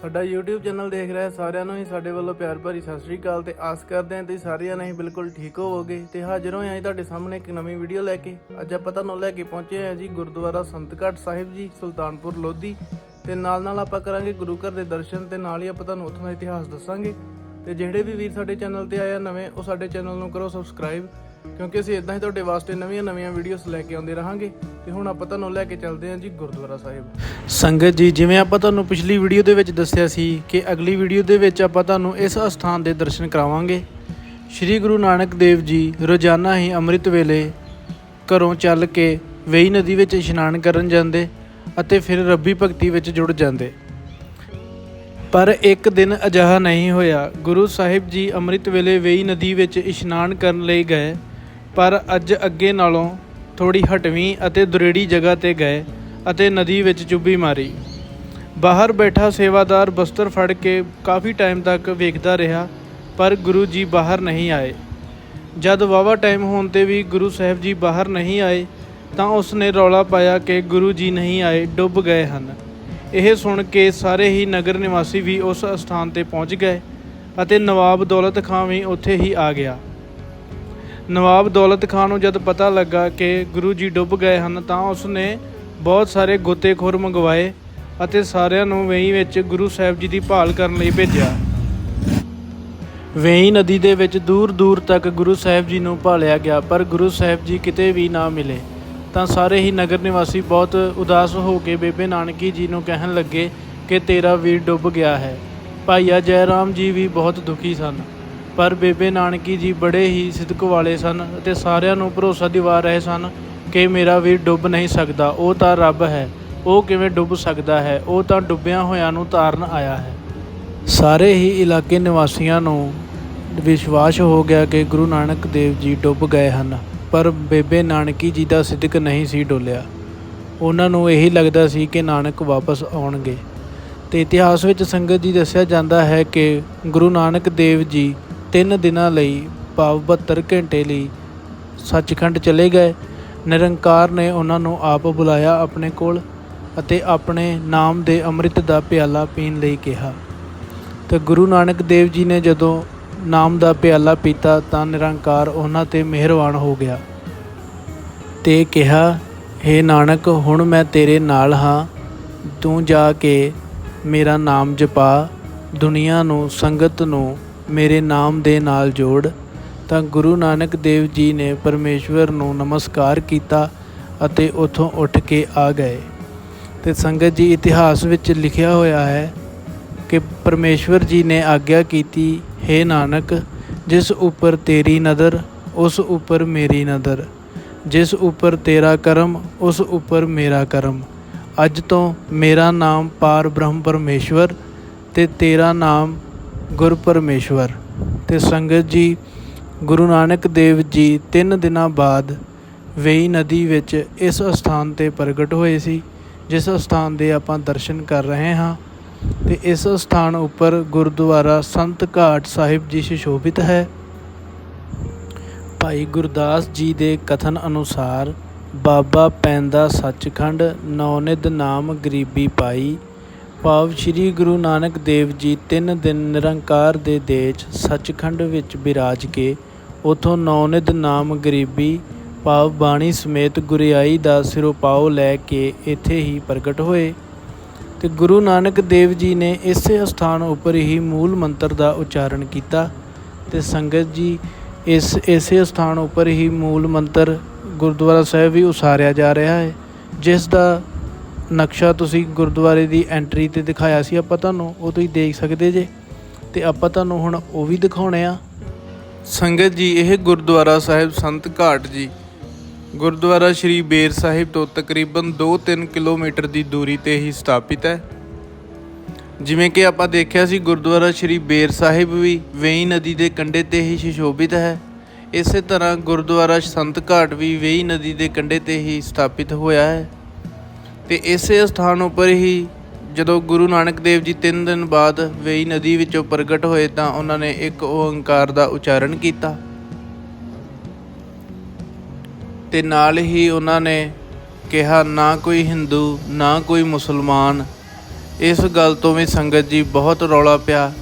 ਸਾਡਾ YouTube channel ਦੇਖ ਰਿਹਾ ਸਾਰਿਆਂ ਨੂੰ ਹੀ, ਸਾਡੇ ਵੱਲੋਂ ਪਿਆਰ ਭਰੀ ਸਤਿ ਸ੍ਰੀ ਅਕਾਲ ਤੇ ਆਸ ਕਰਦੇ ਹਾਂ ਤੁਸੀਂ ਸਾਰਿਆਂ ਨੇ ਹੀ ਬਿਲਕੁਲ ਠੀਕ ਹੋਵੋਗੇ ਤੇ ਹਾਜ਼ਰ ਹੋਏ ਹਾਂ ਜੀ ਤੁਹਾਡੇ ਸਾਹਮਣੇ ਇੱਕ ਨਵੀਂ ਵੀਡੀਓ ਲੈ ਕੇ। ਅੱਜ ਆਪਾਂ ਤੁਹਾਨੂੰ ਲੈ ਕੇ ਪਹੁੰਚੇ ਹਾਂ ਜੀ ਗੁਰਦੁਆਰਾ ਸੰਤਗੜ੍ਹ ਸਾਹਿਬ ਜੀ, ਸੁਲਤਾਨਪੁਰ ਲੋਧੀ ਤੇ ਨਾਲ ਨਾਲ ਆਪਾਂ ਕਰਾਂਗੇ ਗੁਰੂ ਘਰ ਦੇ ਦਰਸ਼ਨ ਤੇ ਨਾਲ ਹੀ ਆਪਾਂ ਤੁਹਾਨੂੰ ਉੱਥੋਂ ਦਾ ਇਤਿਹਾਸ ਦੱਸਾਂਗੇ ਤੇ ਜਿਹੜੇ ਵੀ ਵੀਰ ਸਾਡੇ ਚੈਨਲ ਤੇ ਆਏ ਆ ਨਵੇਂ, ਉਹ ਸਾਡੇ ਚੈਨਲ ਨੂੰ ਕਰੋ ਸਬਸਕ੍ਰਾਈਬ ਕਿਉਂਕਿ ਅਸੀਂ ਇਦਾਂ ਹੀ ਤੁਹਾਡੇ ਵਾਸਤੇ ਨਵੀਆਂ-ਨਵੀਆਂ ਵੀਡੀਓਜ਼ ਲੈ ਕੇ ਆਉਂਦੇ ਰਹਾਂਗੇ ਤੇ ਹੁਣ ਆਪਾਂ ਤੁਹਾਨੂੰ ਲੈ ਕੇ ਚੱਲਦੇ ਹਾਂ ਜੀ ਗੁਰਦੁਆਰਾ ਸਾਹਿਬ। ਸੰਗਤ ਜੀ, ਜਿਵੇਂ ਆਪਾਂ ਤੁਹਾਨੂੰ ਪਿਛਲੀ ਵੀਡੀਓ ਦੇ ਵਿੱਚ ਦੱਸਿਆ ਸੀ ਕਿ ਅਗਲੀ ਵੀਡੀਓ ਦੇ ਵਿੱਚ ਆਪਾਂ ਤੁਹਾਨੂੰ ਇਸ ਅਸਥਾਨ ਦੇ ਦਰਸ਼ਨ ਕਰਾਵਾਂਗੇ। ਸ੍ਰੀ ਗੁਰੂ ਨਾਨਕ ਦੇਵ ਜੀ ਰੋਜ਼ਾਨਾ ਹੀ ਅੰਮ੍ਰਿਤ ਵੇਲੇ ਘਰੋਂ ਚੱਲ ਕੇ ਵੇਈ ਨਦੀ ਵਿੱਚ ਇਸ਼ਨਾਨ ਕਰਨ ਜਾਂਦੇ ਅਤੇ ਫਿਰ ਰੱਬੀ ਭਗਤੀ ਵਿੱਚ ਜੁੜ ਜਾਂਦੇ। ਪਰ ਇੱਕ ਦਿਨ ਅਜਿਹਾ ਨਹੀਂ ਹੋਇਆ। ਗੁਰੂ ਸਾਹਿਬ ਜੀ ਅੰਮ੍ਰਿਤ ਵੇਲੇ ਵੇਈ ਨਦੀ ਵਿੱਚ ਇਸ਼ਨਾਨ ਕਰਨ ਲਈ ਗਏ। ਪਰ ਅੱਜ ਅੱਗੇ ਨਾਲੋਂ ਥੋੜੀ ਹਟਵੀਂ ਅਤੇ ਦੁਰੇੜੀ ਜਗ੍ਹਾ ਤੇ ਗਏ ਅਤੇ ਨਦੀ ਵਿੱਚ ਚੁੱਭੀ ਮਾਰੀ। ਬਾਹਰ ਬੈਠਾ ਸੇਵਾਦਾਰ ਬਸਤਰ ਫੜ ਕੇ ਕਾਫੀ ਟਾਈਮ ਤੱਕ ਵੇਖਦਾ ਰਿਹਾ, ਪਰ ਗੁਰੂ ਜੀ ਬਾਹਰ ਨਹੀਂ ਆਏ। ਜਦ ਵਾਵਾ ਟਾਈਮ ਹੋਣ ਤੇ ਵੀ ਗੁਰੂ ਸਾਹਿਬ ਜੀ ਬਾਹਰ ਨਹੀਂ ਆਏ, ਤਾਂ ਉਸ ਨੇ ਰੌਲਾ ਪਾਇਆ ਕਿ ਗੁਰੂ ਜੀ ਨਹੀਂ ਆਏ, ਡੁੱਬ ਗਏ ਹਨ। ਇਹ ਸੁਣ ਕੇ ਸਾਰੇ ਹੀ ਨਗਰ ਨਿਵਾਸੀ ਵੀ ਉਸ ਸਥਾਨ ਤੇ ਪਹੁੰਚ ਗਏ ਅਤੇ ਨਵਾਬ ਦੌਲਤ ਖਾਂ ਵੀ ਉੱਥੇ ਹੀ ਆ ਗਿਆ। ਨਵਾਬ ਦੌਲਤ ਖਾਨ ਨੂੰ ਜਦ ਪਤਾ ਲੱਗਾ ਕਿ ਗੁਰੂ ਜੀ ਡੁੱਬ ਗਏ ਹਨ ਤਾਂ ਉਸਨੇ ਬਹੁਤ ਸਾਰੇ ਗੋਤੇਖੋਰ ਮੰਗਵਾਏ ਅਤੇ ਸਾਰਿਆਂ ਨੂੰ ਵੇਈ ਵਿੱਚ ਗੁਰੂ ਸਾਹਿਬ ਜੀ ਦੀ ਭਾਲ ਕਰਨ ਲਈ ਭੇਜਿਆ। ਵੇਈ ਨਦੀ ਦੇ ਵਿੱਚ ਦੂਰ ਦੂਰ ਤੱਕ ਗੁਰੂ ਸਾਹਿਬ ਜੀ ਨੂੰ ਭਾਲਿਆ ਗਿਆ, ਪਰ ਗੁਰੂ ਸਾਹਿਬ ਜੀ ਕਿਤੇ ਵੀ ਨਾ ਮਿਲੇ। ਤਾਂ ਸਾਰੇ ਹੀ ਨਗਰ ਨਿਵਾਸੀ ਬਹੁਤ ਉਦਾਸ ਹੋ ਕੇ ਬੇਬੇ ਨਾਨਕੀ ਜੀ ਨੂੰ ਕਹਿਣ ਲੱਗੇ ਕਿ ਤੇਰਾ ਵੀਰ ਡੁੱਬ ਗਿਆ ਹੈ। ਭਾਈਆ ਜੈ ਰਾਮ ਜੀ ਵੀ ਬਹੁਤ ਦੁਖੀ ਸਨ। ਪਰ ਬੇਬੇ ਨਾਨਕੀ ਜੀ ਬੜੇ ਹੀ ਸਿਦਕ ਵਾਲੇ ਸਨ ਅਤੇ ਸਾਰਿਆਂ ਨੂੰ ਭਰੋਸਾ ਦਿਵਾ ਰਹੇ ਸਨ ਕਿ ਮੇਰਾ ਵੀਰ ਡੁੱਬ ਨਹੀਂ ਸਕਦਾ, ਉਹ ਤਾਂ ਰੱਬ ਹੈ, ਉਹ ਕਿਵੇਂ ਡੁੱਬ ਸਕਦਾ ਹੈ, ਉਹ ਤਾਂ ਡੁੱਬਿਆਂ ਹੋਇਆਂ ਨੂੰ ਤਾਰਨ ਆਇਆ ਹੈ। ਸਾਰੇ ਹੀ ਇਲਾਕੇ ਨਿਵਾਸੀਆਂ ਨੂੰ ਵਿਸ਼ਵਾਸ ਹੋ ਗਿਆ ਕਿ ਗੁਰੂ ਨਾਨਕ ਦੇਵ ਜੀ ਡੁੱਬ ਗਏ ਹਨ, ਪਰ ਬੇਬੇ ਨਾਨਕੀ ਜੀ ਦਾ ਸਿਦਕ ਨਹੀਂ ਸੀ ਡੋਲਿਆ। ਉਹਨਾਂ ਨੂੰ ਇਹੀ ਲੱਗਦਾ ਸੀ ਕਿ ਨਾਨਕ ਵਾਪਸ ਆਉਣਗੇ। ਤੇ ਇਤਿਹਾਸ ਵਿੱਚ ਸੰਗਤ ਜੀ ਦੱਸਿਆ ਜਾਂਦਾ ਹੈ ਕਿ ਗੁਰੂ ਨਾਨਕ ਦੇਵ ਜੀ ਤਿੰਨ ਦਿਨਾਂ ਲਈ ਭਾਵ 72 ਘੰਟੇ ਲਈ ਸੱਚਖੰਡ ਚਲੇ ਗਏ। ਨਿਰੰਕਾਰ ਨੇ ਉਹਨਾਂ ਨੂੰ ਆਪ ਬੁਲਾਇਆ ਆਪਣੇ ਕੋਲ ਅਤੇ ਆਪਣੇ ਨਾਮ ਦੇ ਅੰਮ੍ਰਿਤ ਦਾ ਪਿਆਲਾ ਪੀਣ ਲਈ ਕਿਹਾ। ਤੇ ਗੁਰੂ ਨਾਨਕ ਦੇਵ ਜੀ ਨੇ ਜਦੋਂ ਨਾਮ ਦਾ ਪਿਆਲਾ ਪੀਤਾ ਤਾਂ ਨਿਰੰਕਾਰ ਉਹਨਾਂ ਤੇ ਮਿਹਰਬਾਨ ਹੋ ਗਿਆ। ਤੇ ਕਿਹਾ हे ਨਾਨਕ, ਹੁਣ ਮੈਂ ਤੇਰੇ ਨਾਲ ਹਾਂ। ਤੂੰ ਜਾ ਕੇ ਮੇਰਾ ਨਾਮ ਜਪਾ। ਦੁਨੀਆ ਨੂੰ, ਸੰਗਤ ਨੂੰ ਮੇਰੇ ਨਾਮ ਦੇ ਨਾਲ ਜੋੜ, ਤਾਂ ਗੁਰੂ ਨਾਨਕ ਦੇਵ ਜੀ ਨੇ ਪਰਮੇਸ਼ਵਰ ਨੂੰ ਨਮਸਕਾਰ ਕੀਤਾ ਅਤੇ ਉਥੋਂ ਉੱਠ ਕੇ ਆ ਗਏ। ਤੇ ਸੰਗਤ ਜੀ ਇਤਿਹਾਸ ਵਿੱਚ ਲਿਖਿਆ ਹੋਇਆ ਹੈ ਕਿ ਪਰਮੇਸ਼ਵਰ ਜੀ ਨੇ ਆਗਿਆ ਕੀਤੀ हे ਨਾਨਕ, ਜਿਸ ਉੱਪਰ ਤੇਰੀ ਨਜ਼ਰ, ਉਸ ਉੱਪਰ ਮੇਰੀ ਨਜ਼ਰ। ਜਿਸ ਉੱਪਰ ਤੇਰਾ ਕਰਮ, ਉਸ ਉੱਪਰ ਮੇਰਾ ਕਰਮ। ਅੱਜ ਤੋਂ ਮੇਰਾ ਨਾਮ ਪਾਰ ਬ੍ਰਹਮ ਪਰਮੇਸ਼ਵਰ ਤੇ ਤੇਰਾ ਨਾਮ ਗੁਰ ਪਰਮੇਸ਼ਵਰ ਤੇ ਸੰਗਤ ਜੀ, ਗੁਰੂ ਨਾਨਕ ਦੇਵ ਜੀ 3 ਦਿਨਾਂ ਬਾਅਦ ਵੇਈ ਨਦੀ ਵਿੱਚ ਇਸ ਸਥਾਨ ਤੇ ਪ੍ਰਗਟ ਹੋਏ ਸੀ, ਜਿਸ ਸਥਾਨ ਦੇ ਆਪਾਂ ਦਰਸ਼ਨ ਕਰ ਰਹੇ ਹਾਂ ਤੇ ਇਸ ਸਥਾਨ ਉੱਪਰ ਗੁਰਦੁਆਰਾ ਸੰਤ ਘਾਟ ਸਾਹਿਬ ਜੀ ਸੁਸ਼ੋਭਿਤ ਹੈ। ਭਾਈ ਗੁਰਦਾਸ ਜੀ ਦੇ ਕਥਨ ਅਨੁਸਾਰ ਬਾਬਾ ਪੈਂਦਾ ਸੱਚਖੰਡ ਨੌਨਿਦ ਨਾਮ ਗਰੀਬੀ ਪਾਈ ਭਾਵ ਸ੍ਰੀ ਗੁਰੂ ਨਾਨਕ ਦੇਵ ਜੀ ਤਿੰਨ ਦਿਨ ਨਿਰੰਕਾਰ ਦੇ ਦੇਸ਼ ਸੱਚਖੰਡ ਵਿੱਚ ਬਿਰਾਜ ਕੇ, ਉਥੋਂ ਨੌਨਿਦ ਨਾਮ ਗਰੀਬੀ, ਭਾਵ ਬਾਣੀ ਸਮੇਤ ਗੁਰਿਆਈ ਦਾ ਸਿਰੋਪਾਓ ਲੈ ਕੇ ਇੱਥੇ ਹੀ ਪ੍ਰਗਟ ਹੋਏ। ਤੇ ਗੁਰੂ ਨਾਨਕ ਦੇਵ ਜੀ ਨੇ ਇਸੇ ਸਥਾਨ ਉੱਪਰ ਹੀ ਮੂਲ ਮੰਤਰ ਦਾ ਉਚਾਰਨ ਕੀਤਾ ਤੇ ਸੰਗਤ ਜੀ ਇਸ ਇਸੇ ਸਥਾਨ ਉੱਪਰ ਹੀ ਮੂਲ ਮੰਤਰ ਗੁਰਦੁਆਰਾ ਸਾਹਿਬ ਵੀ ਉਸਾਰਿਆ ਜਾ ਰਿਹਾ ਹੈ, ਜਿਸ ਦਾ ਨਕਸ਼ਾ ਤੁਸੀਂ ਗੁਰਦੁਆਰੇ ਦੀ ਐਂਟਰੀ ਤੇ ਦਿਖਾਇਆ ਸੀ ਆਪਾਂ ਤੁਹਾਨੂੰ, ਉਹ ਤੁਸੀਂ ਦੇਖ ਸਕਦੇ ਜੇ। ਤੇ ਆਪਾਂ ਤੁਹਾਨੂੰ ਹੁਣ ਉਹ ਵੀ ਦਿਖਾਉਣੇ ਆ। ਸੰਗਤ ਜੀ, ਇਹ ਗੁਰਦੁਆਰਾ ਸਾਹਿਬ ਸੰਤ ਘਾਟ ਜੀ। ਗੁਰਦੁਆਰਾ ਸ਼੍ਰੀ ਬੇਰ ਸਾਹਿਬ ਤੋਂ ਤਕਰੀਬਨ 2-3 ਕਿਲੋਮੀਟਰ ਦੀ ਦੂਰੀ ਤੇ ਹੀ ਸਥਾਪਿਤ ਹੈ। ਜਿਵੇਂ ਕਿ ਆਪਾਂ ਦੇਖਿਆ ਸੀ, ਗੁਰਦੁਆਰਾ ਸ਼੍ਰੀ ਬੇਰ ਸਾਹਿਬ ਵੀ ਵੇਈ ਨਦੀ ਦੇ ਕੰਢੇ ਤੇ ਹੀ ਸੁਸ਼ੋਭਿਤ ਹੈ। ਇਸੇ ਤਰ੍ਹਾਂ ਗੁਰਦੁਆਰਾ ਸੰਤ ਘਾਟ ਵੀ ਵੇਈ ਨਦੀ ਦੇ ਕੰਢੇ ਤੇ ਹੀ ਸਥਾਪਿਤ ਹੋਇਆ ਹੈ। ਤੇ ਇਸੇ ਸਥਾਨ ਉੱਪਰ ਹੀ ਜਦੋਂ ਗੁਰੂ ਨਾਨਕ ਦੇਵ ਜੀ 3 ਦਿਨ ਬਾਅਦ ਵੇਈ ਨਦੀ ਵਿੱਚੋਂ ਪ੍ਰਗਟ ਹੋਏ ਤਾਂ ਉਹਨਾਂ ਨੇ ਇੱਕ ਓੰਕਾਰ ਦਾ ਉਚਾਰਨ ਕੀਤਾ। ਤੇ ਨਾਲ ਹੀ ਉਹਨਾਂ ਨੇ ਕਿਹਾ, ਨਾ ਕੋਈ ਹਿੰਦੂ, ਨਾ ਕੋਈ ਮੁਸਲਮਾਨ, ਇਸ ਗੱਲ ਤੋਂ ਵੀ ਸੰਗਤ ਜੀ ਬਹੁਤ ਰੌਲਾ ਪਿਆ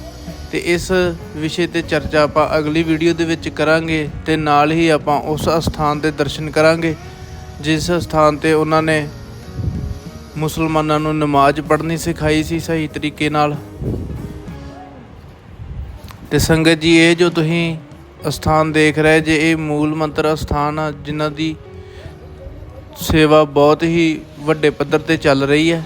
ਤੇ ਇਸ ਵਿਸ਼ੇ ਤੇ ਚਰਚਾ ਆਪਾਂ ਅਗਲੀ ਵੀਡੀਓ ਦੇ ਵਿੱਚ ਕਰਾਂਗੇ ਤੇ ਨਾਲ ਹੀ ਆਪਾਂ ਉਸ ਸਥਾਨ ਦੇ ਦਰਸ਼ਨ ਕਰਾਂਗੇ, ਜਿਸ ਸਥਾਨ ਤੇ ਉਹਨਾਂ ਨੇ ਮੁਸਲਮਾਨਾਂ ਨੂੰ ਨਮਾਜ਼ ਪੜ੍ਹਨੀ ਸਿਖਾਈ ਸੀ ਸਹੀ ਤਰੀਕੇ ਨਾਲ। ਤੇ ਸੰਗਤ ਜੀ, ਇਹ ਜੋ ਤੁਸੀਂ ਅਸਥਾਨ ਦੇਖ ਰਹੇ ਜੇ, ਇਹ ਮੂਲ ਮੰਤਰ ਅਸਥਾਨ ਆ, ਜਿਨ੍ਹਾਂ ਦੀ ਸੇਵਾ ਬਹੁਤ ਹੀ ਵੱਡੇ ਪੱਧਰ ਤੇ ਚੱਲ ਰਹੀ ਹੈ।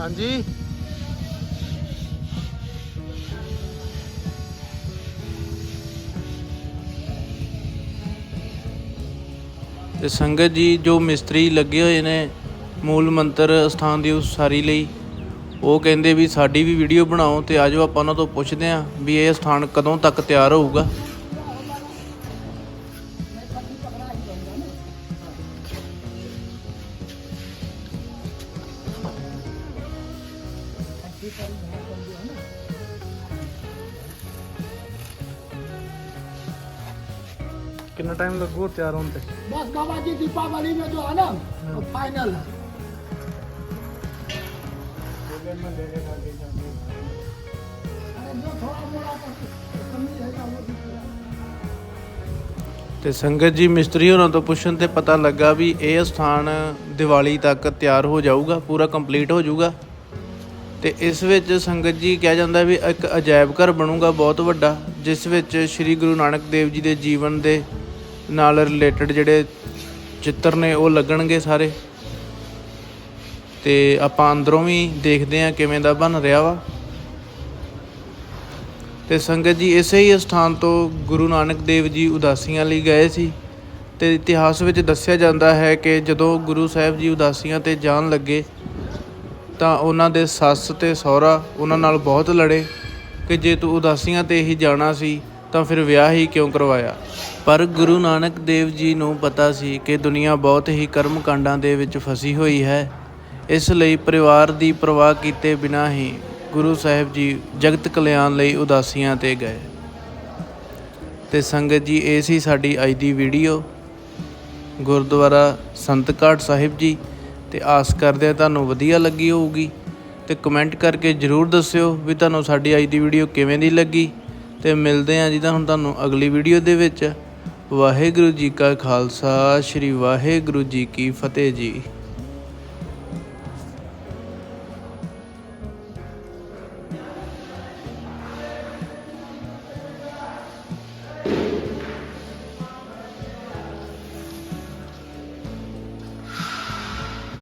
ਹਾਂਜੀ। ਤੇ ਸੰਗਤ ਜੀ, ਜੋ ਮਿਸਤਰੀ ਲੱਗੇ ਹੋਏ ਨੇ ਮੂਲ ਮੰਤਰ ਸਥਾਨ ਦੀ ਉਸਾਰੀ ਲਈ, ਉਹ ਕਹਿੰਦੇ ਵੀ ਸਾਡੀ ਵੀ ਵੀਡੀਓ ਬਣਾਓ ਤੇ ਆਜੋ ਆਪਾਂ ਉਹਨਾਂ ਤੋਂ ਪੁੱਛਦੇ ਆਂ ਵੀ ਇਹ ਸਥਾਨ ਕਦੋਂ ਤੱਕ ਤਿਆਰ ਹੋਊਗਾ। ਕਿੰਨਾ ਟਾਈਮ ਲੱਗੂ ਤਿਆਰ ਹੋਣ ਤੇ बस बाबा जी दीपावली में जो है ना वो फाइनल है अरे जो थोड़ा मोड़ा कमी है ना वो भी पूरा ਤੇ ਸੰਗਤ ਜੀ ਮਿਸਤਰੀ ਹੋਰਾਂ ਤੋਂ ਪੁੱਛਣ ਤੇ ਪਤਾ ਲੱਗਾ ਵੀ ਇਹ ਸਥਾਨ ਦੀਵਾਲੀ ਤੱਕ ਤਿਆਰ ਹੋ ਜਾਊਗਾ ਪੂਰਾ ਕੰਪਲੀਟ ਹੋ ਜਾਊਗਾ ਤੇ ਇਸ ਵਿੱਚ ਸੰਗਤ ਜੀ ਕਿਹਾ ਜਾਂਦਾ ਵੀ ਇੱਕ ਅਜਾਇਬ ਘਰ ਬਣੂਗਾ ਬਹੁਤ ਵੱਡਾ ਜਿਸ ਵਿੱਚ ਸ੍ਰੀ ਗੁਰੂ ਨਾਨਕ ਦੇਵ ਜੀ ਦੇ ਜੀਵਨ ਦੇ ਨਾਲ ਰਿਲੇਟਡ ਜਿਹੜੇ ਚਿੱਤਰ ਨੇ ਉਹ ਲੱਗਣਗੇ ਸਾਰੇ। ਤੇ ਆਪਾਂ ਅੰਦਰੋਂ ਵੀ ਦੇਖਦੇ ਹਾਂ ਕਿਵੇਂ ਦਾ ਬਣ ਰਿਹਾ ਵਾ। ਤੇ ਸੰਗਤ ਜੀ ਇਸੇ ਹੀ ਸਥਾਨ ਤੋਂ ਗੁਰੂ ਨਾਨਕ ਦੇਵ ਜੀ ਉਦਾਸੀਆਂ ਲਈ ਗਏ ਸੀ। ਤੇ ਇਤਿਹਾਸ ਵਿੱਚ ਦੱਸਿਆ ਜਾਂਦਾ ਹੈ ਕਿ ਜਦੋਂ ਗੁਰੂ ਸਾਹਿਬ ਜੀ ਉਦਾਸੀਆਂ ਤੇ ਜਾਣ ਲੱਗੇ, ਤਾਂ ਉਹਨਾਂ ਦੇ ਸੱਸ ਤੇ ਸਹੁਰਾ ਉਹਨਾਂ ਨਾਲ ਬਹੁਤ ਲੜੇ ਕਿ ਜੇ ਤੂੰ ਉਦਾਸੀਆਂ ਤੇ ਹੀ ਜਾਣਾ ਸੀ ਤਾਂ ਫਿਰ ਵਿਆਹ ਹੀ ਕਿਉਂ ਕਰਵਾਇਆ? ਪਰ ਗੁਰੂ ਨਾਨਕ ਦੇਵ ਜੀ ਨੂੰ ਪਤਾ ਸੀ ਕਿ ਦੁਨੀਆ ਬਹੁਤ ਹੀ ਕਰਮ ਕਾਂਡਾਂ ਦੇ ਵਿੱਚ ਫਸੀ ਹੋਈ ਹੈ। ਇਸ ਲਈ ਪਰਿਵਾਰ ਦੀ ਪਰਵਾਹ ਕੀਤੇ ਬਿਨਾਂ ਹੀ ਗੁਰੂ ਸਾਹਿਬ ਜੀ ਜਗਤ ਕਲਿਆਣ ਲਈ ਉਦਾਸੀਆਂ ਤੇ ਗਏ। ਤੇ ਸੰਗਤ ਜੀ, ਇਹ ਸੀ ਸਾਡੀ ਅੱਜ ਦੀ ਵੀਡੀਓ। ਗੁਰਦੁਆਰਾ ਸੰਤ ਘਾਟ ਸਾਹਿਬ ਜੀ, ਤੇ ਆਸ ਕਰਦੇ ਹਾਂ ਤੁਹਾਨੂੰ ਵਧੀਆ ਲੱਗੀ ਹੋਊਗੀ। ਤੇ ਕਮੈਂਟ ਕਰਕੇ ਜਰੂਰ ਦੱਸਿਓ ਵੀ ਤੁਹਾਨੂੰ ਸਾਡੀ ਅੱਜ ਦੀ ਵੀਡੀਓ ਕਿਵੇਂ ਦੀ ਲੱਗੀ। ਤੇ ਮਿਲਦੇ ਹਾਂ ਜੀ ਤਾਂ ਹੁਣ ਤੁਹਾਨੂੰ ਅਗਲੀ ਵੀਡੀਓ ਦੇ ਵਿੱਚ। ਵਾਹਿਗੁਰੂ ਜੀ ਕਾ ਖਾਲਸਾ, ਸ੍ਰੀ ਵਾਹਿਗੁਰੂ ਜੀ ਕੀ ਫਤਿਹ ਜੀ।